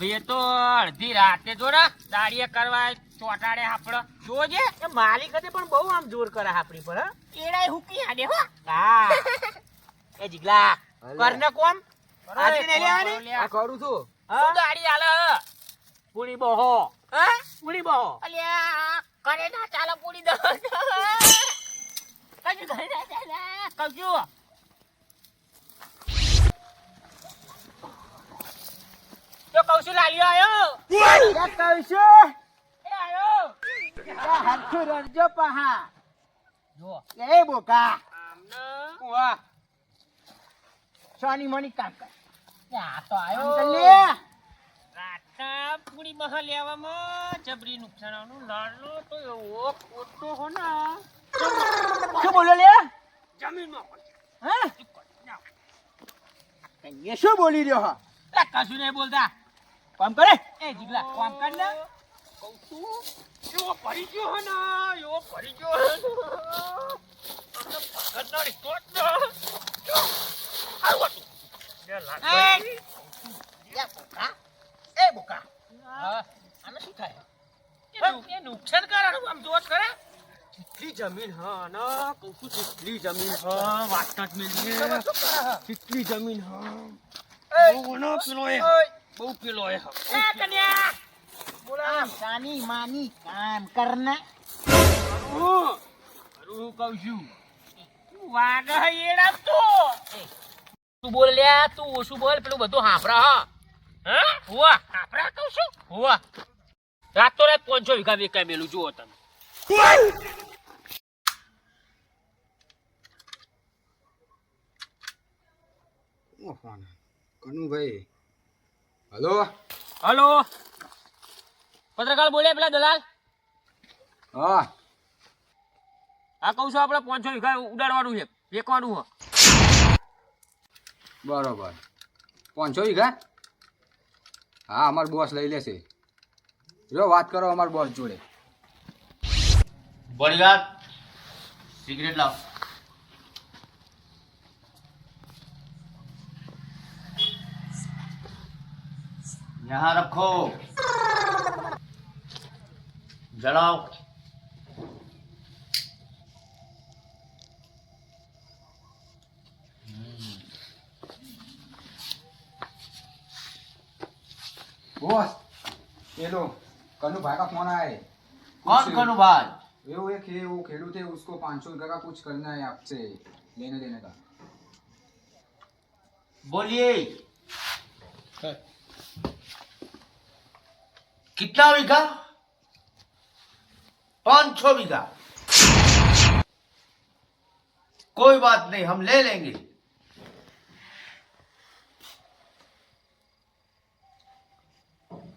એ તો અડધી રાતે જો ને દાડીએ કરવા ચોટાડે આપડે જોજે એ માલિક હતી પણ બહુ આમ જોર કરે આપણી પર એડાય હુકી આડે હો. હા. એ જીગલા કરને કોમ? હાથી નહીં લેવાની? આ કરું છું. શું દાડી હાલે પૂરી બહો. હા? પૂરી બહો. અલ્યા કરે ના ચાલો પૂરી દો. કશું કરે ના ચાલે. કશું? તો છું લાલ્યો આયો. ક્યાં કહીશું એ આયો. આ હાથું રડજો પહા જો એ બોકા આમને. વાહ સોની મોની કામ કર. આ તો કર લે. રાતના પૂરી મહા લેવામાં જબરી નુકસાન આવવાનું લાડલો તો એવો ખોટો હો ને. શું બોલ્યો લે? જમીનમાં હા? કન્યા શું બોલી રહ્યો હા? કશું નહીં બોલતા. કામ કરે? એ જીગલા કામ કર ને. કહું છું એવો પડી ગયો હે ને એવો પડી ગયો હે ને અમને પકડનો આવું હતું એ બોકા એ બોકા હા. આને શું થાય? એ નુકસાન કરવાનું આમ જોત કરે? કેટલી જમીન હા ના કહું છું કેટલી જમીન હા વાત જ મેલી કેટલી જમીન હા. એ પેલો એ. બહુ પેલો એ કન્યા! બોલા સાની માની કામ કરને. હું હું કહું છું. તું વાગે એડા તો. તું બોલ લ્યા તું ઓછું બોલ પેલું બધું હાંભરા હા. હા? હુવા હાંભરા કહું છું? હુઆ. રાત તો રાત પાંચસો વીઘા વેકાય મેલું જુઓ તમે. Phone Kanubhai hello? હલો? પત્રકાર બોલે પેલા દલાલ? હા. આ કહું છું આપણે પાંચસો વીઘા ઉડાડવાનું છે વેકવાનું છે. બરોબર. પાંચસો વીઘા? હા અમારો બોસ લઈ લેશે. જો વાત કરો અમારા બોસ જોડે. બોડીગાર્ડ સિગરેટ લાવ. यहाँ रखो जलाओ બોસ પેલો कनु भाई का फोन आया है कौन कुछ- कनु भाई वो एक है वो खेलू थे उसको पाँच सौ का कुछ करना है आपसे लेने देने का बोलिए कितना बीघा? पाँच छो बीघा। कोई बात नहीं, हम ले लेंगे।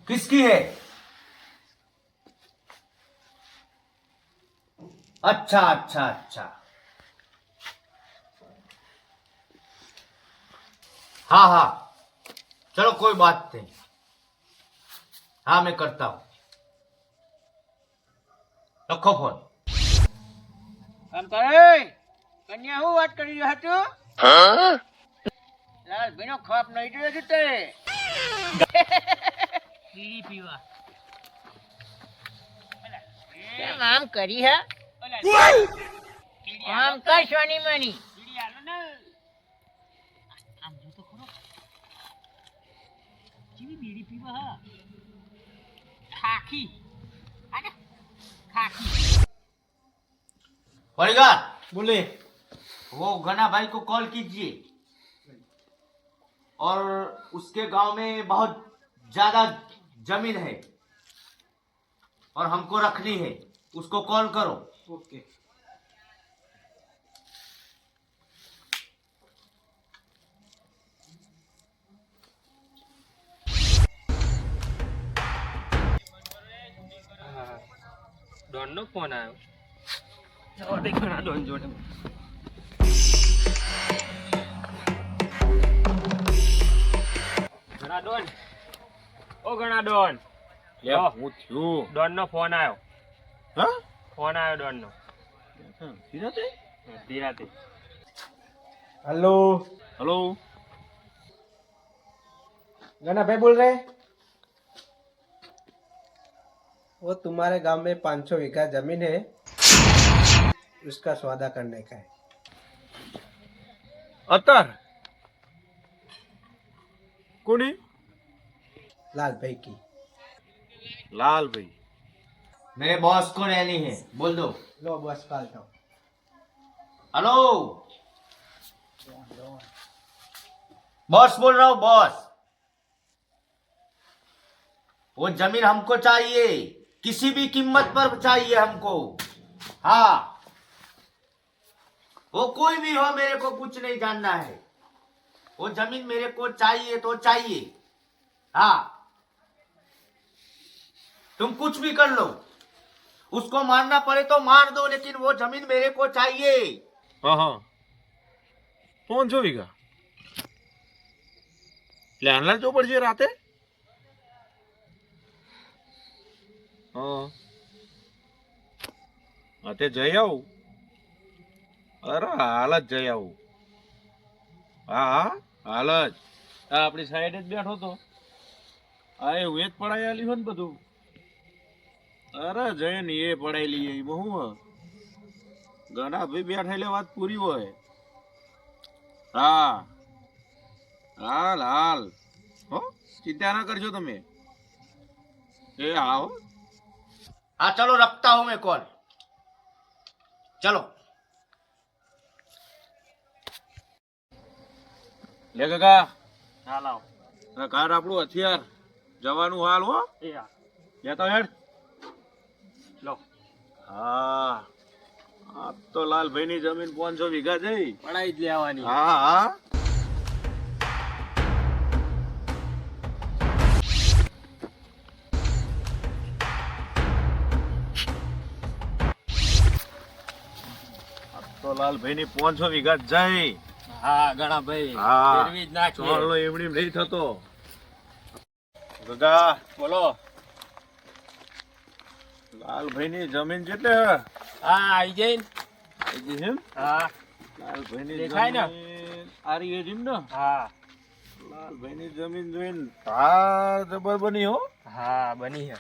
किसकी है? अच्छा अच्छा अच्छा। हाँ हाँ। चलो, कोई बात नहीं। હા મેં કરતા હું લખો ફોન. કામ કન્યા હું વાત કરી રહ્યો હતો? લાલ ભીનો ખોપ નહીં જોયો છું તે. બીડી પીવા. કેમ? આમ કરી હા? આમ કરશો ની મની. ખાખી આને ખાખી परिवार બોલે वो घना भाई को कॉल कीजिए और उसके गांव में बहुत ज्यादा जमीन है और हमको रखनी है उसको कॉल करो ઓકે ડોનનો ફોન આવ્યો. ઘણા ડોન જોડે. ઘણા ડોન. ઓ ઘણા ડોન. હું છું ડોનનો ફોન આવ્યો. હા? ફોન આવ્યો ડોનનો. ધીરાતે ધીરાતે હેલો. હેલો. ગણા ભાઈ બોલ રે. वो तुम्हारे गाँव में पाँच सौ बीघा ज़मीन है। उसका सौदा करने का है। अतर। कोनी लाल भाई की। लाल भाई। मेरे बॉस को रहनी है। बोल दो। लो बॉस काल दो हेलो। बॉस बोल रहा हूँ बॉस। वो ज़मीन हमको चाहिए। किसी भी कीमत पर चाहिए हमको। हाँ। वो कोई भी हो, मेरे को कुछ नहीं जानना है। वो ज़मीन मेरे को चाहिए तो चाहिए। हा। तुम कुछ भी कर लो। उसको मारना पड़े तो मार दो, लेकिन वो ज़मीन मेरे को चाहिए। हाँ जो भी का? जो पड़ रहते। है હા. તે જઈ આવું. અરે, હાલ જ જઈ આવું. હા હા, હાલ જ. આપણી સાઈડ જ બેઠો તો. હા એ વેચ પડાઈ આલી હોય ને બધું. અરે જય ને એ પડાઈ લઈએ એમાં હું ઘણા ભાઈ બેઠા એટલે વાત પૂરી હોય. હા. હાલ હાલ. હો, ચિંતા ના કરજો તમે. એ આવો. हाँ चलो रखता हूं मैं कॉल चलो લે કાકા હાલ આવો કાર આપણું હથિયાર જવાનું હાલ હો લેતો હેડ લો હા આ તો લાલભાઈ ની જમીન પાંચસો વીઘા જઈ પડાઈ જ લેવાની હા હા લાલભાઈ ની પાંચસો વીઘા જઈ હા ગણાભાઈ હા. ફેરવી જ નાખીએ. ચોરલો એમણી નહીં થતો. ગગા. બોલો. લાલભાઈ ની જમીન કેટલે હે? હા આઈ જઈ ને. એ જે છે હા. લાલભાઈ ની દેખાય ને? જમીન આ રહી એ જીમ ને? હા. લાલભાઈ ની જમીન જોઈને ધાર જબર બની હો. હા બની છે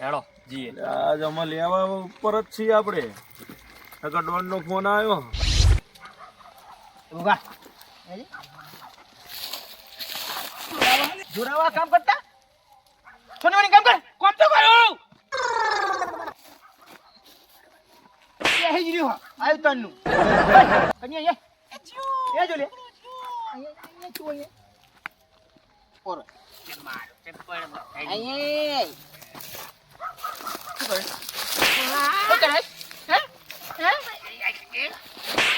હેડો જીએ એટલે આજ અમે લેવા ઉપર જ છીએ આપણે. નકર ડોન નો ફોન આવ્યો. ઉગા જોરાવા કામ કરતા? છોનવાની કામ કર. કોમ તો કરો. એ હી રહ્યો. આયુ તન્નું એ એ જો લે. અહીંયા જો અહીંયા ઓર. મારો તે પણ અહીંયા. શું કરે? શું કરે હે હે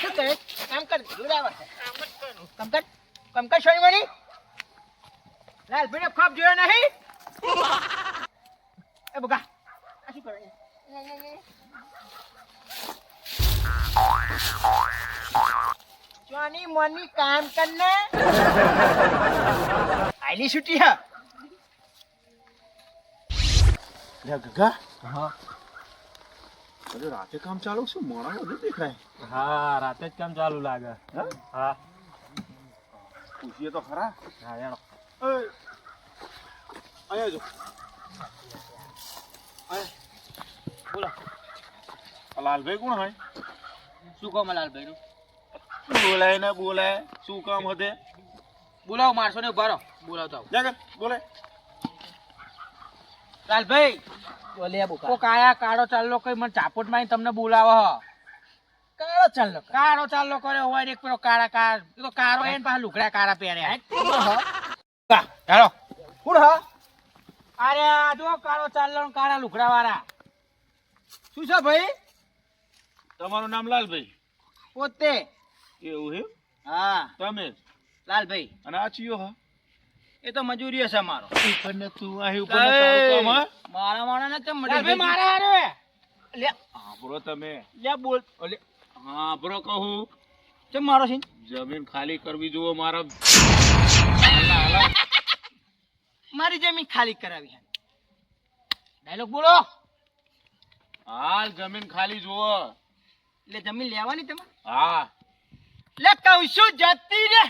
શું કરે કામ કર જોરાવા કામ કર કામ કર છોનવાની લાલ ભાઈને ખોપ જોયો નહીં એ બગા આ શું કરે જોની મોની કામ કરને આઈલી છૂટી હા લે ગગા હા અરે રાતે કામ ચાલુ શું મોડા બધું દેખાય હા રાતે જ કામ ચાલુ લાગે હા હા પૂછીએ તો ખરા હા એનો અહીંયા જો બોલો લાલભાઈ કોણ હોય શું કામ લાલભાઈ નું બોલાય ને બોલાય શું કામ હતે બોલાવો મારશો ને ઊભા બોલાવતા બોલાવતો બોલે જા કર, બોલાય લાલભાઈ કોક આયા કાળો ચાલલો કઈ મને ચાપોટમાં તમને બોલાવો હ. કાળો ચાલલો કાળો ચાલલો કર્યો હોય એક પેલો કાળા કાર એ તો કાળો એને પાછા લુગડા કાળા પહેર્યા. ચાલો. કોણ હ? અરે આ જો કાળો ચાલલો ને કાળા લુકડા વાળા શું છે ભાઈ? તમારું નામ લાલભાઈ. પોતે. એવું હે હા. તમે. લાલભાઈ અને આ ચિયો હા. એ તો મજૂરી છે મારો. ઉપરને તું અહીં ઉપર મારા માણા ને કેમ મજૂરી મારા હારે. લે. હાંભળો તમે. લે બોલ. ઓલે હાંભળો કહું. કેમ મારો છે? જમીન ખાલી કરવી જુઓ મારા. મારી જમીન ખાલી કરાવી હે ડાયલોગ બોલો. હાલ જમીન ખાલી જુઓ. એટલે જમીન લેવાની તમે? હા. લે કહું છું જતી રે?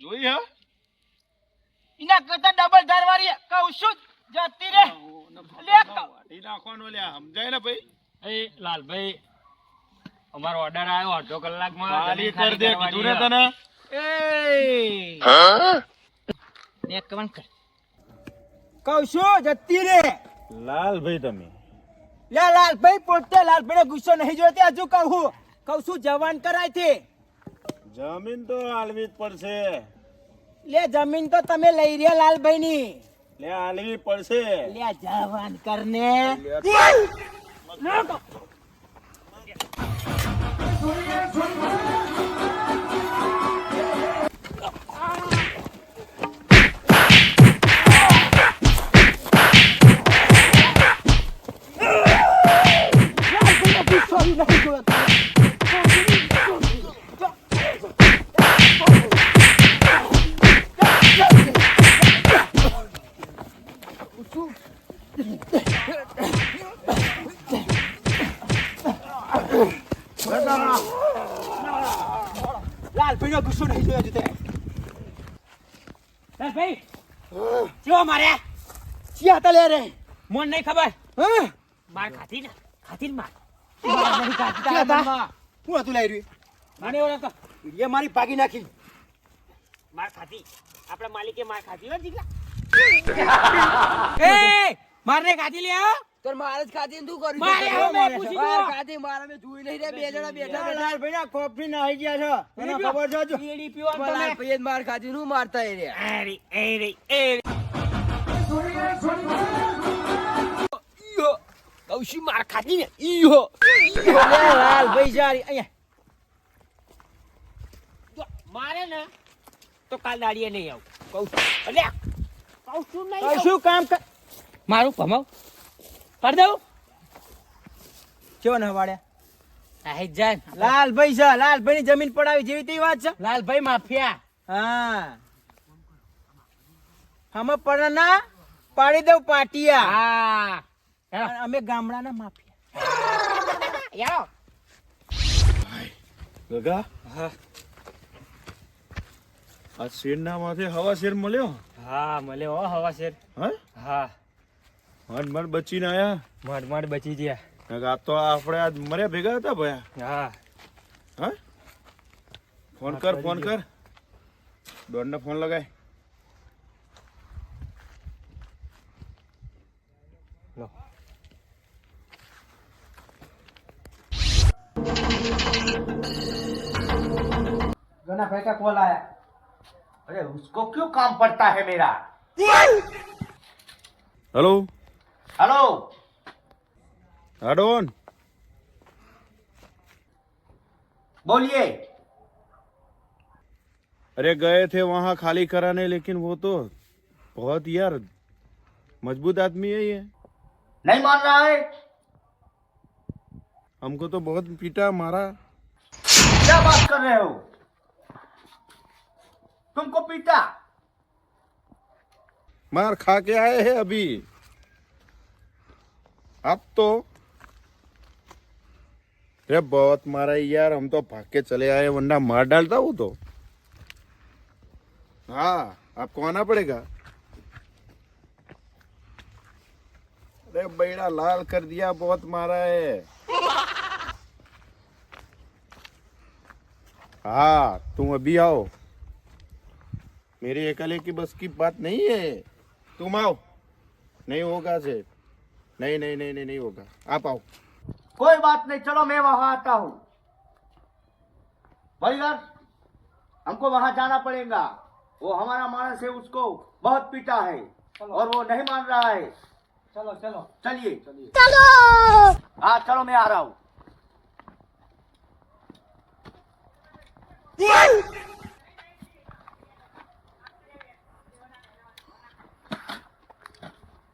જોઈ હા. એના કરતા ડબલ ધારવાળી કહું છું જતી રે? લે. વાટી નાખવાનો લે સમજાય ને ભાઈ? એ લાલભાઈ અમારો ઓર્ડર આવ્યો અડધો કલાકમાં ખાલી કર દે કીધું ને તને? એ ને કમન કર. કહું છું જતી રે? લાલભાઈ તમે. લે લાલભાઈ પોતે લાલભાઈ ગુસ્સો નહીં જોતી હજુ કહું. કહું છું જવાન કરાય છે. જમીન તો હાલવી જ પડશે. લે જમીન તો તમે લઈ રહ્યા લાલભાઈ ની લે હાલવી પડશે. લે જવાન કરને. લાલભાઈ નો ગુસ્સો નહીં જોયો તે લાલભાઈ કેવા માર્યા ચિયા હતા લે રે મોન નહીં ખબર હા માર ખાધી ને ને માર ચિયા હતા હું હતું લઈ રહ્યું મને ઓળખતો એ મારી ભાગી નાખી માર ખાતી આપણા માલિકે માર ખાધી મારને ખાધી લે તો મારે જ ખાધી તું કર્યું મારે? હવે પૂછી મારે ખાધી મારે મે જોઈ નહીં રે બે જણા બેઠા લાલ ભાઈ ના કોફી ના આવી ગયા છો. તને ખબર છે જો એડી પણ તમે. આ ભાઈએ જ માર ખાધી નું મારતા એ રે અરે અરે અરે ઈયો કૌશી માર ખાધી ને. ઈયો લાલભાઈ જારી અહીંયા. મારે ને તો કાલ દાડીએ નહીં આવું. કહું છું અલ્યા. કહું નહીં કૌશું શું કામ કર મારું ભમાવ કરી દઉં? કેવો ને હવાડ્યા આહી જાય લાલભાઈ છે લાલભાઈ ની જમીન પડાવી જેવી તેવી વાત છે. લાલભાઈ માફિયા. હા. અમે પણ ના પાડી દઉં પાટિયા. હા. અમે ગામડાના માફિયા. યારો. ગગા? આ શેરના માથે હવા શેર મળ્યો? હા મળ્યો હો હવા શેર હા? હા. મન મન બચીને આયા મડ મડ બચી ગયા નકર આ તો આપણે આજ મર્યા ભેગા હતા ભયા હા હા ફોન કર ફોન કર ડોનને ફોન લગાય ઘણા ભાઈ કા કોલ આયા अरे उसको क्यों काम पड़ता है मेरा હેલો हेलो हेलो। अरुण। बोलिए। अरे गए थे वहाँ खाली कराने लेकिन वो तो बहुत यार मज़बूत आदमी है ये। नहीं मान रहा है। हमको तो बहुत पीटा मारा। क्या बात कर रहे हो? तुमको पीटा? मार खा के आए हैं अभी। अब तो अरे बहुत मारा यार हम तो भाग के चले आए वरना मार डालता हूँ तो हाँ आपको आना पड़ेगा अरे बेड़ा लाल कर दिया बहुत मारा है हाँ तुम अभी आओ मेरे अकेले की बस की बात नहीं है तुम आओ नहीं होगा से नहीं नहीं नहीं नहीं नहीं होगा। आप आओ। कोई बात नहीं चलो मैं वहाँ आता हूँ। परिवार हमको वहाँ जाना पड़ेगा। वो हमारा मानस है उसको बहुत पीटा है और वो नहीं मान रहा है। चलो चलो। चलिए। चलो। हाँ चलो मैं आ रहा हूँ।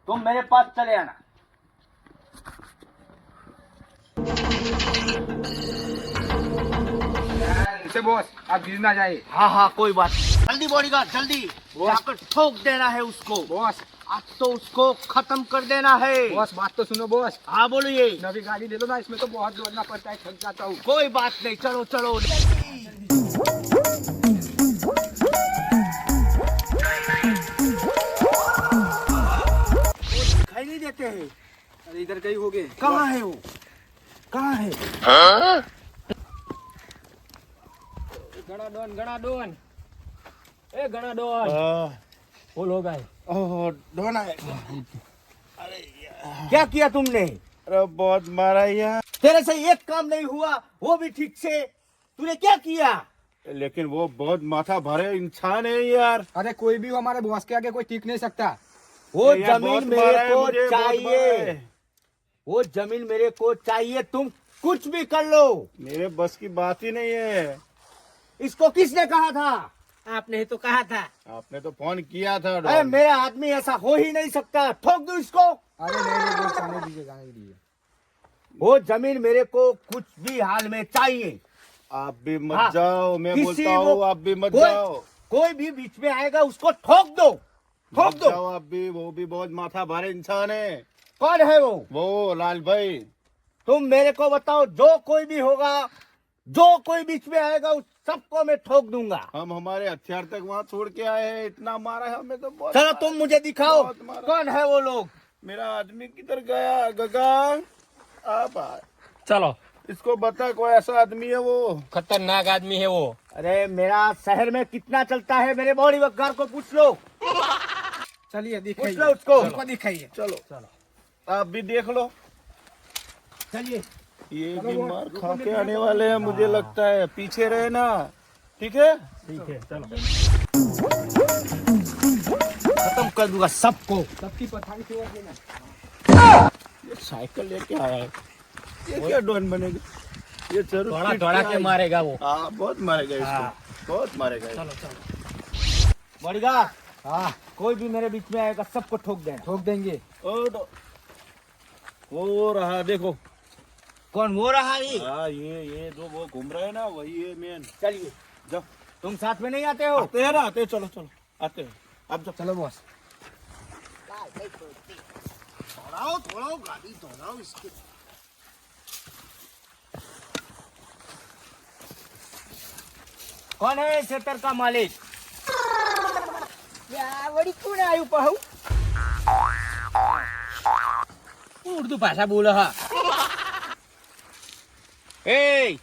तुम मेरे पास चले आना। बॉस आप गिर ना जाए हाँ हाँ कोई बात नहीं। जल्दी बॉडीगार्ड जल्दी। जाकर ठोक देना है उसको। बॉस आज तो उसको खत्म कर देना है। बॉस बात तो सुनो बॉस हाँ बोलिए। नवी गाड़ी ले लो ना इसमें तो बहुत दौड़ना पड़ता है थक जाता हूँ। कोई बात नहीं चलो चलो। दिखाई नहीं देते है। इधर कहीं हो गए। कहाँ है वो? कहाँ? है हाँ? गणा डोन गणा डोन ए गणा डोन वो लोग आए ओह डोन आए। अरे क्या किया तुमने? अरे बहुत मारा यार। तेरे से एक काम नहीं हुआ वो भी ठीक से। तूने क्या किया? लेकिन वो बहुत माथा भरे इंसान है यार। अरे कोई भी हमारे बॉस के आगे कोई टीक नहीं सकता। वो ज़मीन मेरे को चाहिए। वो ज़मीन मेरे को चाहिए तुम कुछ भी कर लो। मेरे बस की बात ही नहीं है। इसको किसने कहा था? आपने ही तो कहा था। आपने तो फ़ोन किया था अरे मेरा आदमी ऐसा हो ही नहीं सकता। ठोक दो इसको। अरे नहीं नहीं बोस जाने दीजिए जाने दीजिए वो ज़मीन मेरे को कुछ भी हाल में चाहिए। आप भी मत हाँ, जाओ मैं बोलता हूँ आप भी मत कोई- जाओ। कोई भी बीच में आएगा उसको ठोक दो। ठोक दो। जाओ आप भी वो भी बहुत माथा भारे इंसान है। कौन है वो? वो लाल भाई। तुम मेरे को बताओ जो कोई भी होगा जो कोई बीच में आएगा उस सबको मैं ठोक दूँगा। हम हमारे हथियार तक वहाँ छोड़ के आए हैं इतना मारा है हमें तो बहुत चलो तुम मुझे दिखाओ कौन है वो लोग? मेरा आदमी किधर गया? गगा आप चलो। इसको बता कोई ऐसा आदमी है वो? खतरनाक आदमी है वो। अरे मेरा शहर में कितना चलता है मेरे बॉडी वकार को पूछ लो। चलिए दिखाइए। उसको। दिखाइए चलो। चलो। आप भी देख लो। चलिए। ये बीमार खा के आने वाले हैं मुझे हाँ। लगता है। पीछे रहे ना ठीक है? ठीक है चलो। खत्म कर दूँगा सबको। सबकी पठान की ये साइकिल लेके आया है। ये क्या डोन बनेगा? ये ज़रूर थोड़ा थोड़ा के मारेगा वो। हाँ बहुत मारेगा इसको। हाँ। बहुत मारेगा चलो चलो। बढ़िया हाँ कोई भी मेरे बीच में आएगा सबको ठोक दें। ठोक देंगे। और वो रहा देखो कौन वो रहा ये हाँ ये ये जो वो घूम रहे हैं ना वही है मेन चलिए जाओ तुम साथ में नहीं आते हो आते हैं ना आते चलो चलो आते हैं अब जाओ चलो बस दौड़ाओ दौड़ाओ गाड़ी दौड़ाओ इसके कौन है क्षेत्र का मालिक आयु पहू પાહુ ઉર્દુ ભાષા બોલે હા ए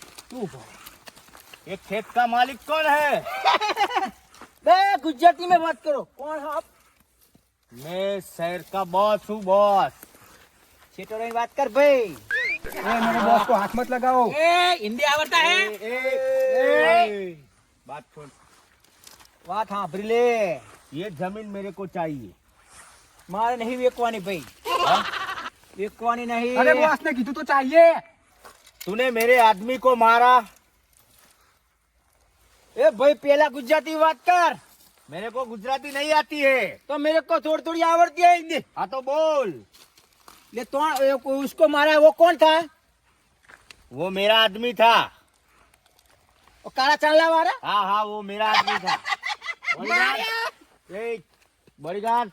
ये खेत का मालिक कौन है बे गुजराती में बात करो कौन है आप मैं शहर का बॉस हूँ बॉस क्षेत्र में बात कर भाई ए, मेरे बॉस को हाथ मत लगाओ એ હિન્દી આવડતા હે ए, ए, बात छोड़ बात हाँ ब्रिले ये जमीन मेरे को चाहिए मारे नहीं वेकवानी भाई हाँ? वेकवानी नहीं। अरे बॉस ने कीधु तो चाहिए। तूने मेरे आदमी को मारा। ए भाई पहला गुजराती बात कर। मेरे को गुजराती नहीं आती है। तो मेरे को थोड़ी थोड़ी आवड़ती है हिंदी। हाँ तो बोल। ये तो उसको मारा है वो कौन था? वो मेरा आदमी था। वो काला चांदला मारा हाँ हाँ वो मेरा आदमी था। बड़ी ए,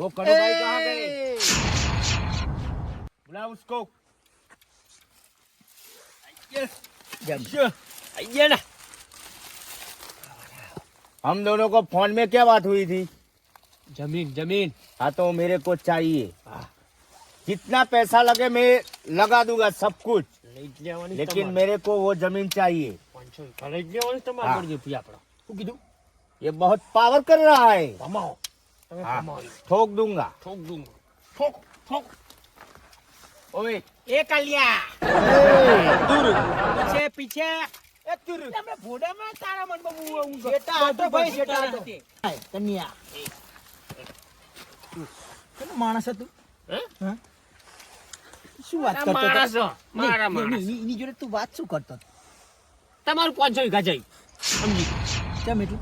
वो कड़ू भाई कहाँ गए? बुला आइए। ना। हम दोनों को फ़ोन में क्या बात हुई थी? ज़मीन ज़मीन। हाँ तो मेरे को चाहिए। कितना पैसा लगे मैं लगा दूँगा सब कुछ। लेकिन मेरे को वो ज़मीन चाहिए। हाँ। ये बहुत पावर कर रहा है। हाँ। ठोक दूँगा। ठोक दूँगा। ठोक ठोक। ઓય એ કલ્યા. દૂર. પીછે પીછે. એ દૂર. તમે ભોડામાં તારા મનમાં હું હું બેટા હતો ભાઈ બેટા હતો. કન્યા. કેનો માણસ હતો? હે? શું વાત કરતો માણસ મારા માણસ. ની જોડે તું વાત શું કરતો તમારું 500 વીઘા જઈ. સમજી. કેમ એટલું?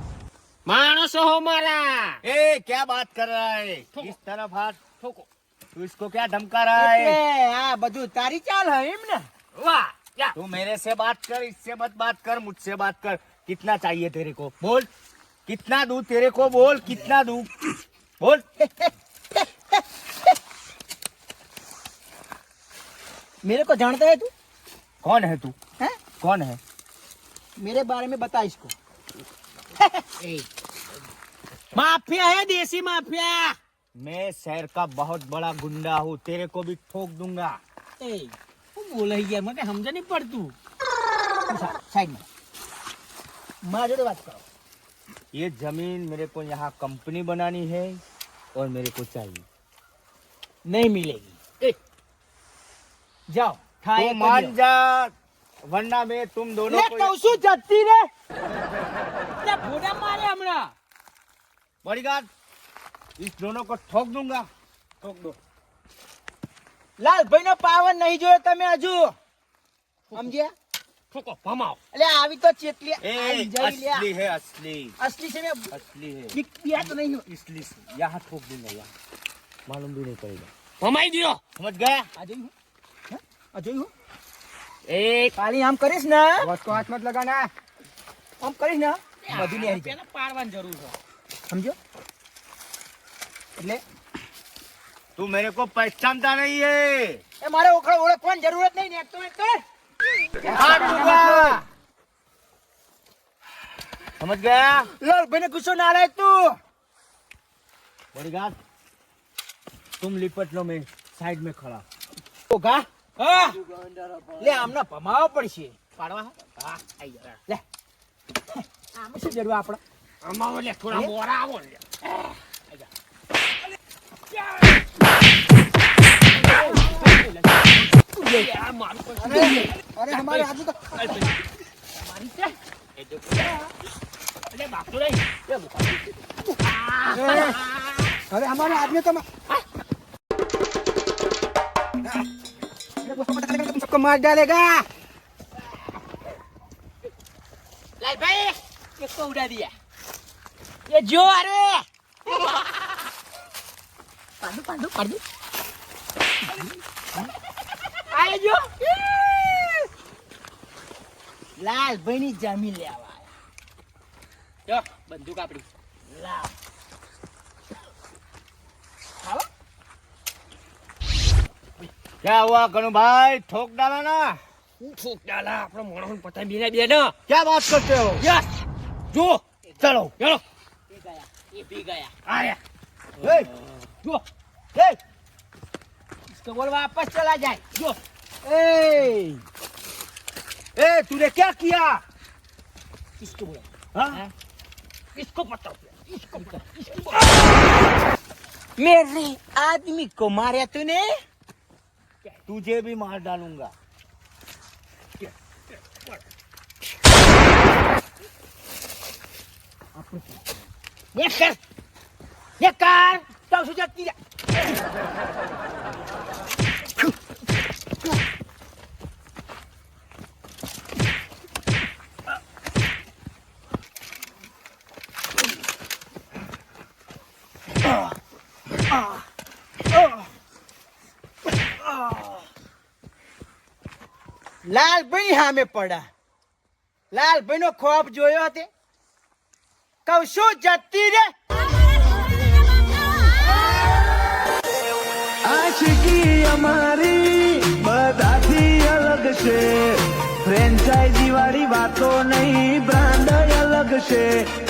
માણસો હો મારા. એ ક્યાં વાત કર રહા હે ઇસ ઠોકો. तू इसको क्या धमका रहा है हाँ બધું તારી ચાલ है એમ ને વાહ જા तू मेरे से बात कर इससे मत बात कर मुझसे बात कर कितना चाहिए तेरे को बोल कितना दूं तेरे को बोल कितना दूं बोल मेरे को जानता है तू कौन है तू हैं? कौन है मेरे बारे में बता इसको માફિયા હે દેશી માફિયા मैं शहर का बहुत बड़ा गुंडा हूँ तेरे को भी ठोक दूँगा। ए वो बोला ही है मटे समझ नहीं पड़तू साइड में। माँ जोड़े बात करो। ये ज़मीन मेरे को यहाँ कंपनी बनानी है और मेरे को चाहिए। नहीं मिलेगी। ए, जाओ तो मान जा वरना मैं तुम दोनों को तो कहूँ जत्ती रे। हमरा? बॉडीगार्ड इस दोनों को ठोक दूंगा ठोक दो લાલભાઈ નો પાવર નહીં જોયો તમે હજુ સમજ્યા ઠોકો ભમાવ એટલે આવી તો ચેટલી ए આવી જઈ લ્યા. असली है असली અસલી છે ને असली है બીક બીયા તો નહીં इसलिए यहाँ ठोक दूंगा यहाँ मालूम भी नहीं पड़ेगा ભમાઈ દ્યો समझ गया આ જોયું હે? આ જોયું એ કાલી આમ કરીશ ને બસ તો હાથ મત લગાના આમ કરીશ ને બધું નહીં આવી જાય. પેલા પાડવાની જરૂર છે સમજો એટલે તું મેરે કો પહચાનતા નહીં એ મારે ઓળખ ઓળખવાની જરૂરત નહીં ને તો એક સમજ ગયા? લાલ ભાઈ ગુસ્સો ના લાય તું. બડીગાર તુમ લીપટ લો મેં સાઈડ મે ખડા ઓ ગા. હા. લે આમને ભમાવો પડશે. પાડવા હા? આઈ જા લે. આમ શું જરૂર આપણે આમાં લે થોડા મોરા આવો લે. અરે અમારે આજુ તો મારી છે એ જો અલે બાપુ રે એ મુકા હવે અમારે આદમી તો सबको मार डालेगा લાલભાઈ એક તો ઉડા દિયા ये जो अरे पांडू पांडू पांडू आए जो लाल बनी जमीन ले आवा જો બંદૂક આપડી लाल क्या हुआ कनु भाई ठोक डाला ना હું ઠોક ડાલા આપણો મોણો પતાઈ બીને બે ને क्या बात करते हो યસ જો चलो ચલો ये गया ये भी गया આયા ए, જો ए, इसको बोल वापस चला जाए જો ए, ए तूने क्या किया? इसको बोला? हाँ? हाँ? इसको पता इसको पता? इसको मेरे आदमी को मारा तूने? तुझे भी मार डालूँगा। ये कर। ये कर। तो सुझाती લાલભાઈ સામે પડ્યા. લાલભાઈ નો ખોફ જોયો તે. કહું, શું જતી રે? આશિકી અમારી બધાથી અલગ છે. ફ્રેન્ચાઇઝી વાળી વાતો નહીં બ્રાન્ડ અલગ છે.